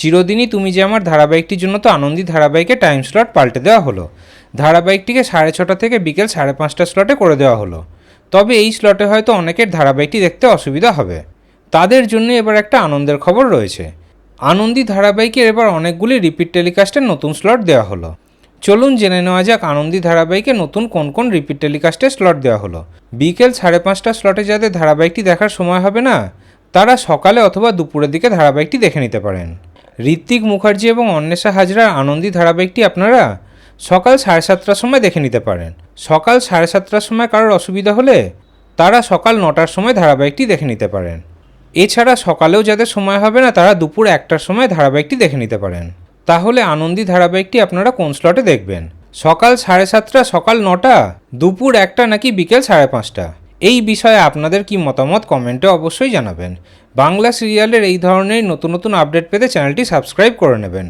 চিরদিনই তুমি যে আমার ধারাবাহিকটির জন্য তো আনন্দী ধারাবাহিকে টাইম স্লট পাল্টে দেওয়া হলো। ধারাবাহিকটিকে সাড়ে ছটা থেকে বিকেল সাড়ে পাঁচটা স্লটে করে দেওয়া হলো। তবে এই স্লটে হয়তো অনেকের ধারাবাহিকটি দেখতে অসুবিধা হবে। তাদের জন্য এবার একটা আনন্দের খবর রয়েছে। আনন্দী ধারাবাহিকের এবার অনেকগুলি রিপিট টেলিকাস্টের নতুন স্লট দেওয়া হলো। চলুন জেনে নেওয়া যাক আনন্দী ধারাবাহিকে নতুন কোন কোন রিপিট টেলিকাস্টের স্লট দেওয়া হলো। বিকেল সাড়ে পাঁচটা স্লটে যাদের ধারাবাহিকটি দেখার সময় হবে না, তারা সকালে অথবা দুপুরের দিকে ধারাবাহিকটি দেখে নিতে পারেন। ঋত্বিক মুখার্জি এবং অন্বেষা হাজরার আনন্দী ধারাবাহিকটি আপনারা সকাল সাড়ে সাতটার সময় দেখে নিতে পারেন। সকাল সাড়ে সাতটার সময় কারোর অসুবিধা হলে তারা সকাল নটার সময় ধারাবাহিকটি দেখে নিতে পারেন। এছাড়া সকালেও যাদের সময় হবে না, তারা দুপুর একটার সময় ধারাবাহিকটি দেখে নিতে পারেন। তাহলে আনন্দী ধারাবাহিকটি আপনারা কোন স্লটে দেখবেন? সকাল সাড়ে সাতটা, সকাল নটা, দুপুর একটা নাকি বিকেল সাড়ে পাঁচটা? এই বিষয়ে আপনাদের কি মতামত কমেন্টে অবশ্যই জানাবেন। বাংলা সিরিয়ালের এই ধরনের নতুন নতুন আপডেট পেতে চ্যানেলটি সাবস্ক্রাইব করে নেবেন।